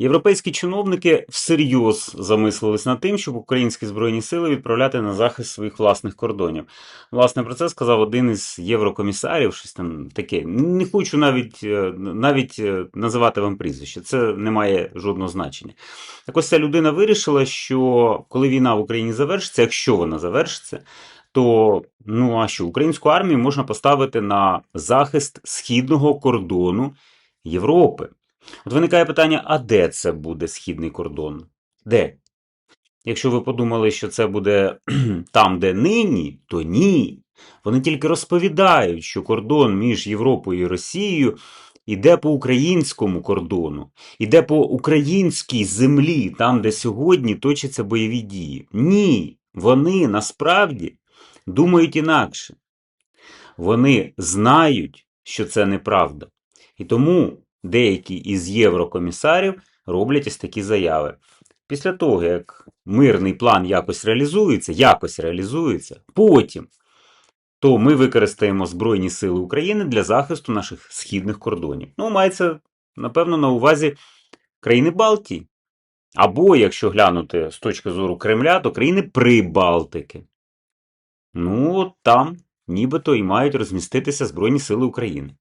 Європейські чиновники всерйоз замислились над тим, щоб українські збройні сили відправляти на захист своїх власних кордонів. Власне, про це сказав один із єврокомісарів, щось там таке. Не хочу навіть, е, навіть е, називати вам прізвище, це не має жодного значення. Так ось ця людина вирішила, що коли війна в Україні завершиться, якщо вона завершиться, то ну а що українську армію можна поставити на захист східного кордону Європи. От виникає питання: а де це буде східний кордон? Де? Якщо ви подумали, що це буде там, де нині, то ні. Вони тільки розповідають, що кордон між Європою і Росією іде по українському кордону, іде по українській землі, там, де сьогодні точаться бойові дії. Ні, вони насправді думають інакше. Вони знають, що це неправда. І тому деякі із єврокомісарів роблять ось такі заяви. Після того, як мирний план якось реалізується, якось реалізується, потім то ми використаємо Збройні Сили України для захисту наших східних кордонів. Ну, мається, напевно, на увазі країни Балтії. Або, якщо глянути з точки зору Кремля, то країни Прибалтики. Ну, там нібито і мають розміститися Збройні Сили України.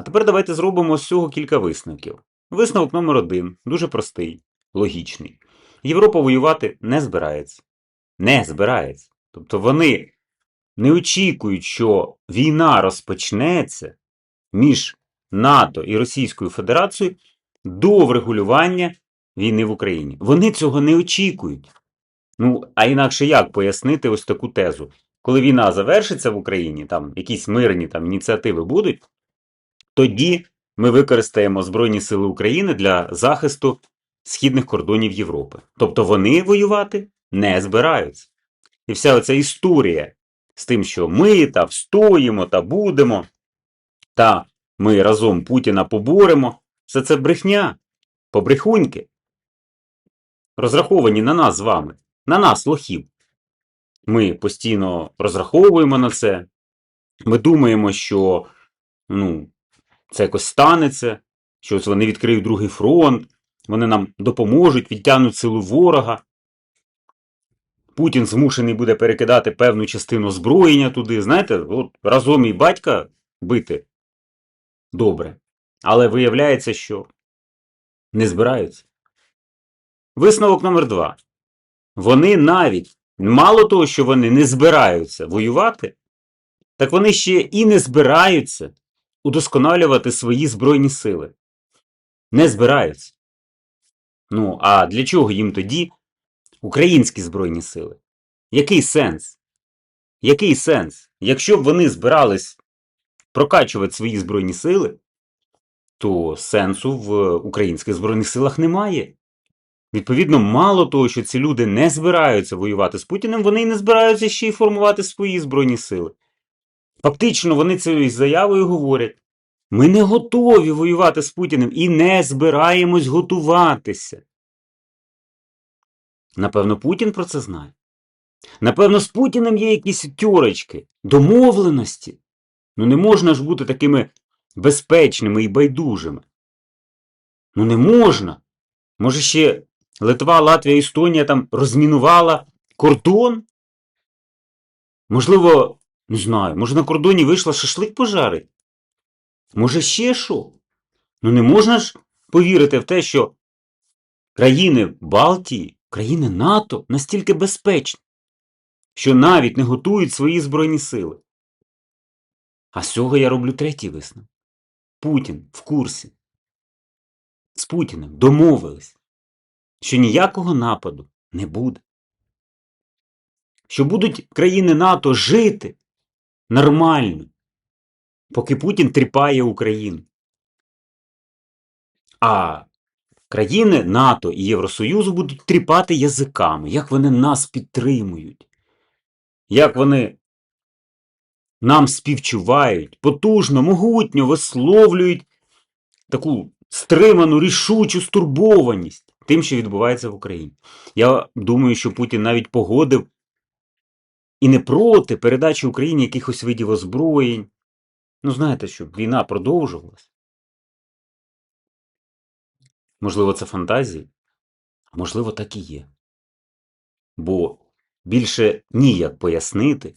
А тепер давайте зробимо з цього кілька висновків. Висновок номер один дуже простий, логічний. Європа воювати не збирається. Не збирається. Тобто вони не очікують, що війна розпочнеться між НАТО і Російською Федерацією до врегулювання війни в Україні. Вони цього не очікують. Ну, а інакше як пояснити ось таку тезу? Коли війна завершиться в Україні, там якісь мирні там, ініціативи будуть, тоді ми використаємо Збройні Сили України для захисту східних кордонів Європи. Тобто вони воювати не збираються. І вся оця історія з тим, що ми та встоїмо та будемо, та ми разом Путіна поборемо, все це брехня, побрехуньки, розраховані на нас з вами, на нас, лохів. Ми постійно розраховуємо на це. Ми думаємо, що ну, це якось станеться, що ось вони відкриють другий фронт, вони нам допоможуть, відтягнуть силу ворога. Путін змушений буде перекидати певну частину озброєння туди. Знаєте, от разом і батька бити добре. Але виявляється, що не збираються. Висновок номер два. Вони навіть, мало того, що вони не збираються воювати, так вони ще і не збираються удосконалювати свої збройні сили. Не збираються. Ну, а для чого їм тоді українські збройні сили? Який сенс? Який сенс? Якщо б вони збирались прокачувати свої збройні сили, то сенсу в українських збройних силах немає. Відповідно, мало того, що ці люди не збираються воювати з Путіним, вони й не збираються ще й формувати свої збройні сили. Фактично, вони цією заявою говорять: ми не готові воювати з Путіним і не збираємось готуватися. Напевно, Путін про це знає. Напевно, з Путіним є якісь тюрочки, домовленості. Ну не можна ж бути такими безпечними і байдужими. Ну не можна. Може, ще Литва, Латвія, Естонія там розмінувала кордон? Можливо, не знаю, може на кордоні вийшла шашлик пожарить? Може, ще що? Ну не можна ж повірити в те, що країни Балтії, країни НАТО настільки безпечні, що навіть не готують свої збройні сили. А з цього я роблю третій висновок. Путін в курсі. З Путіним домовились, що ніякого нападу не буде. Що будуть країни НАТО жити нормально, поки Путін тріпає Україну. А країни НАТО і Євросоюзу будуть тріпати язиками, як вони нас підтримують, як вони нам співчувають, потужно, могутньо висловлюють таку стриману, рішучу стурбованість тим, що відбувається в Україні. Я думаю, що Путін навіть погодив і не проти передачі Україні якихось видів озброєнь. Ну, знаєте, щоб війна продовжувалась. Можливо, це фантазії? Можливо, так і є. Бо більше ніяк пояснити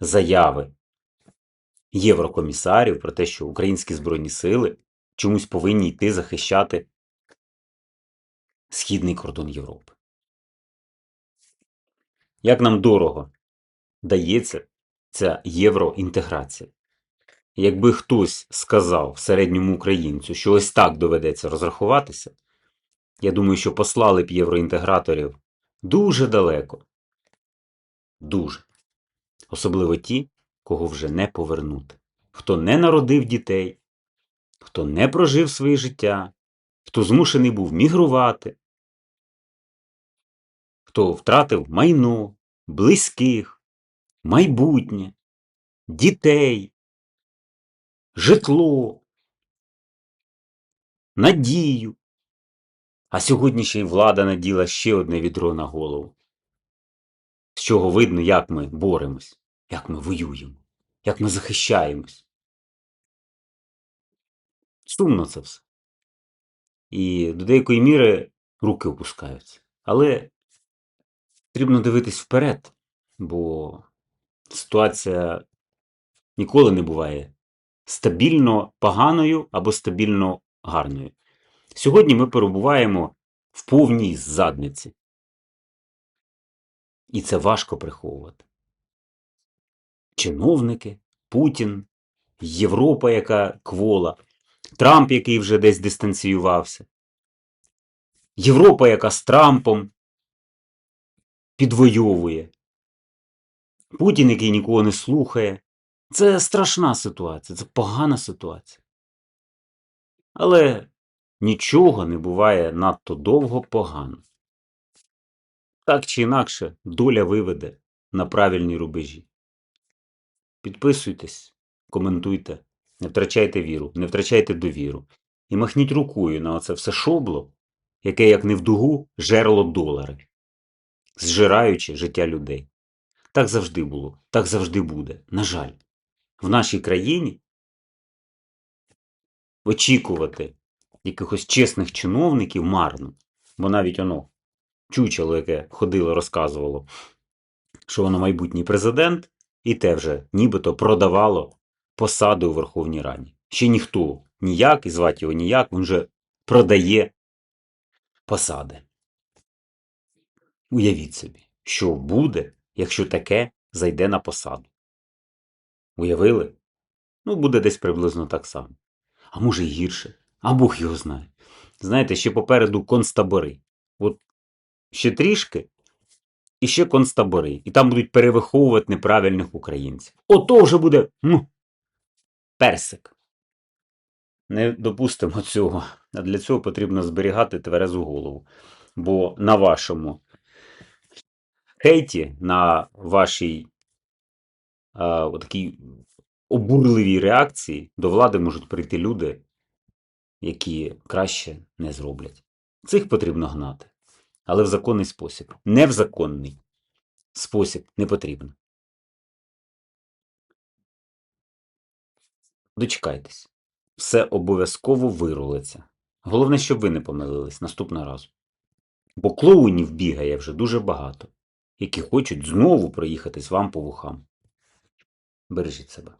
заяви єврокомісарів про те, що українські збройні сили чомусь повинні йти захищати східний кордон Європи. Як нам дорого дається ця євроінтеграція. Якби хтось сказав середньому українцю, що ось так доведеться розрахуватися, я думаю, що послали б євроінтеграторів дуже далеко. Дуже. Особливо ті, кого вже не повернути. Хто не народив дітей, хто не прожив своє життя, хто змушений був мігрувати, хто втратив майно, близьких, майбутнє, дітей, житло, надію. А сьогодні ще й влада наділа ще одне відро на голову. З чого видно, як ми боремось, як ми воюємо, як ми захищаємось. Сумно це все. І до деякої міри руки опускаються. Але потрібно дивитись вперед, бо ситуація ніколи не буває стабільно поганою або стабільно гарною. Сьогодні ми перебуваємо в повній задниці. І це важко приховувати. Чиновники, Путін, Європа, яка квола, Трамп, який вже десь дистанціювався, Європа, яка з Трампом підвойовує, Путін, який нікого не слухає. Це страшна ситуація, це погана ситуація. Але нічого не буває надто довго погано. Так чи інакше, доля виведе на правильні рубежі. Підписуйтесь, коментуйте, не втрачайте віру, не втрачайте довіру. І махніть рукою на оце все шобло, яке, як не в дугу, жерло долари, зжираючи життя людей. Так завжди було, так завжди буде. На жаль, в нашій країні очікувати якихось чесних чиновників марно, бо навіть воно чучело, яке ходило, розказувало, що воно майбутній президент, і те вже нібито продавало посади у Верховній Раді. Ще ніхто ніяк, і звати його ніяк, він вже продає посади. Уявіть собі, що буде, якщо таке зайде на посаду. Уявили? Ну, буде десь приблизно так само. А може й гірше. А Бог його знає. Знаєте, ще попереду концтабори. От ще трішки, і ще концтабори. І там будуть перевиховувати неправильних українців. Ото вже буде ну, персик. Не допустимо цього. А для цього потрібно зберігати тверезу голову. Бо на вашому хейті, на вашій а, такій обурливій реакції до влади можуть прийти люди, які краще не зроблять. Цих потрібно гнати, але в законний спосіб. Не в законний спосіб не потрібно. Дочекайтесь. Все обов'язково вирулиться. Головне, щоб ви не помилились наступного разу. Бо клоунів бігає вже дуже багато, які хочуть знову проїхатись вам по вухам. Бережіть себе.